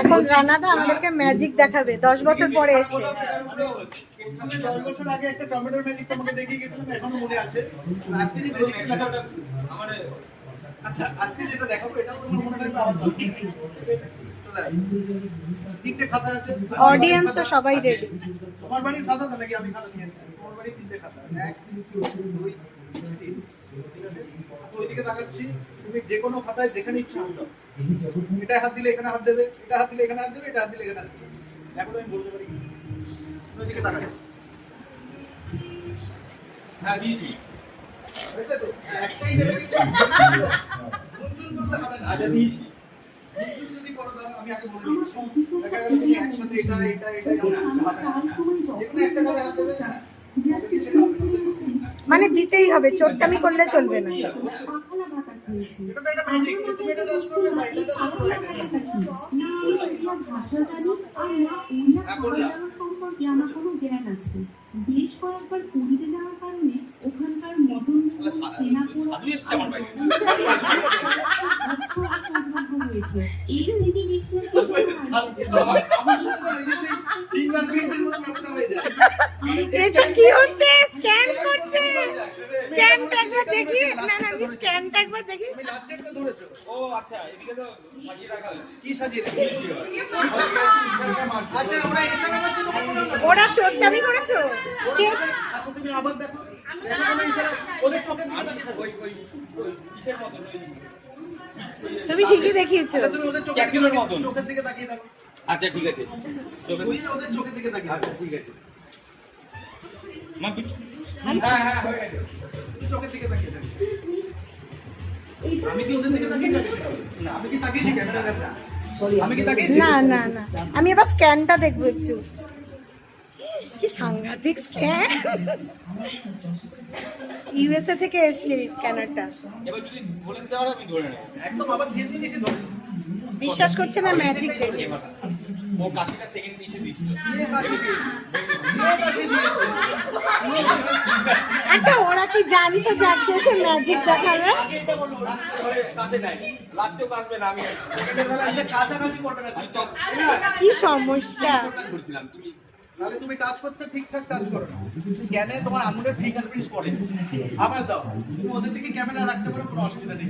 এখন রানাদা আমাদেরকে ম্যাজিক দেখাবে। দশ বছর পরে এসে। বছর আগে একটা টমেটোর ম্যাজিক তোমাকে দেখিয়ে গেছিলাম এখনও মনে আছে। আজকে যে ম্যাজিকটা দেখাবো আচ্ছা আজকে যেটা দেখাবো এটাও তোমার মনে থাকবে আবার। তিনটে খাতা আছে। অডিয়েন্সও সবাই রেডি তোমার বাড়ির খাতা তো নাকি আমি খাতা নিয়ে এসেছি? তোমার বাড়ির তিনটে খাতা। এক দুই তিন। ঠিক ওইদিকে তাকাচ্ছি তুমি যে কোনো খাতায় যেখানে ইচ্ছা হাত দাও এটা হাত দিলে এখানে হাত দেবে এটা হাত দিলে এখানে হাত দেবে এটা হাত দিলে এখানে হাত দেবে দেখো তো আমি বলতে পারি ওইদিকে তাকাচ্ছি হ্যাঁ দিয়েছি একটাই দেবে কিন্তু গুনগুন করলে হবে না। আচ্ছা দিয়েছি গুনগুন যদি করো তাহলে আমি আগে বলে দিচ্ছি। দেখা গেল তুমি একসাথে এটা, এটা, এটা। যেকোনো একটা খাতায় হাত দেবে, না। মানে দিতেই হবে চোটটামি করলে চলবে না। বেশ কয়েকবার পুরীতে যাওয়ার কারণে ওখানকার মটন সেনা হয়েছে এই রীতি বিশ্বাস আমার সাথে না, এই যে সেই fingerprint এর মতো ব্যাপারটা হয়ে যায়। এটা কি হচ্ছে স্ক্যান করছে স্ক্যানটা একবার দেখি না না আমি স্ক্যানটা একবার দেখি তুমি last date টা ধরেছো। ও আচ্ছা এদিকে তো সাজিয়ে রাখা হয়েছে কি সাজিয়ে রেখেছো? আচ্ছা, ওরা ইশারা করছে তোমার মনে হলো? ওরা চোটটামি করেছ কে? আচ্ছা, তুমি আবার দেখো। দেখো ইশারা, ওদের চোখের দিকে তাকিয়ে থাকো। ওই ওই কিসের মতন তুমি ঠিকই দেখিয়েছো আচ্ছা, তুমি ওদের চোখের দিকে তাকিয়ে- মতন। চোখের দিকে তাকিয়ে থাকো। আচ্ছা ঠিক আছে ওদের চোখের দিকে তাকিয়ে আচ্ছা ঠিক আছে মা হ্যাঁ হ্যাঁ হয়ে গেছে চোখের দিকে তাকিয়ে থাকো। আমি কি ওদের দিকে তাকিয়ে থাকি? না, আমি কি তাকিয়েছি ক্যামেরা দেখো? আমি কি তাকিয়েছি? না না না আমি এবার স্ক্যানটা দেখব একটু কি সাংঘাতিক স্ক্যান ইউএসএ থেকে এসছে এই স্ক্যানারটা এবার যদি বলে দিতে আমি ধরে একদম আবার সেট নিয়ে এসে ধরে। বিশ্বাস করছে না ম্যাজিক দেখে ও কাশিটা সেকেন্ড নিচে দিছিল? আচ্ছা ওরা কি জানতো যাচ্ছে ম্যাজিক দেখাবে? কি সমস্যা? তুমি তুমি টাচ করতে ঠিকঠাক টাচ করো স্ক্যানে তোমার আঙুলের ফিঙ্গারপ্রিন্টস পড়ে। আবার দাও তুমি ওদের দিকে ক্যামেরা রাখতে পারো কোনো অসুবিধা নেই।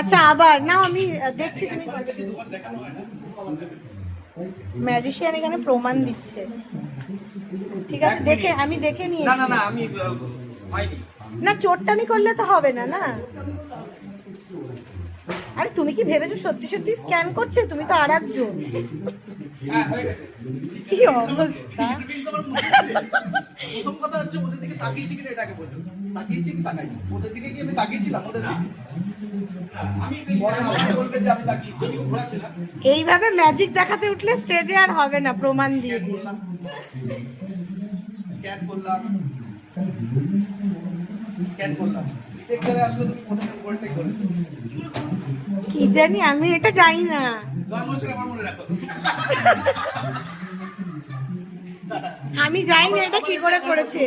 আচ্ছা আবার না আমি দেখছি তুমি একবার দেখানো হয় না? ম্যাজিশিয়ান এখানে প্রমাণ দিচ্ছে। ঠিক আছে দেখে আমি দেখে নিয়ে না না না আমি না করলে তো হবে না না? আরে তুমি কি ভেবেছো সত্যি সত্যি স্ক্যান করছে? তুমি তো আর একজন হ্যাঁ হয়ে কি অবস্থা? Fingerprints আমার আছে। প্রথম কথা হচ্ছে ওদের দিকে তাকিয়েছি কিনা এটাকে বলছো তাকিয়েছি কি তাকাই ওদের দিকে কি আমি তাকিয়েছিলাম ওদের দিকে। আমি পরে আমাকে বলবে যে আমি তাকিয়েছি। ঘোরাচ্ছিলাম এইভাবে ম্যাজিক দেখাতে উঠলে স্টেজে আর হবে না প্রমাণ দিয়ে। দিয়ে স্ক্যান করলাম। স্ক্যান করলাম। কি জানি আমি এটা জানি না। আমি জানি না এটা কি করে করেছে।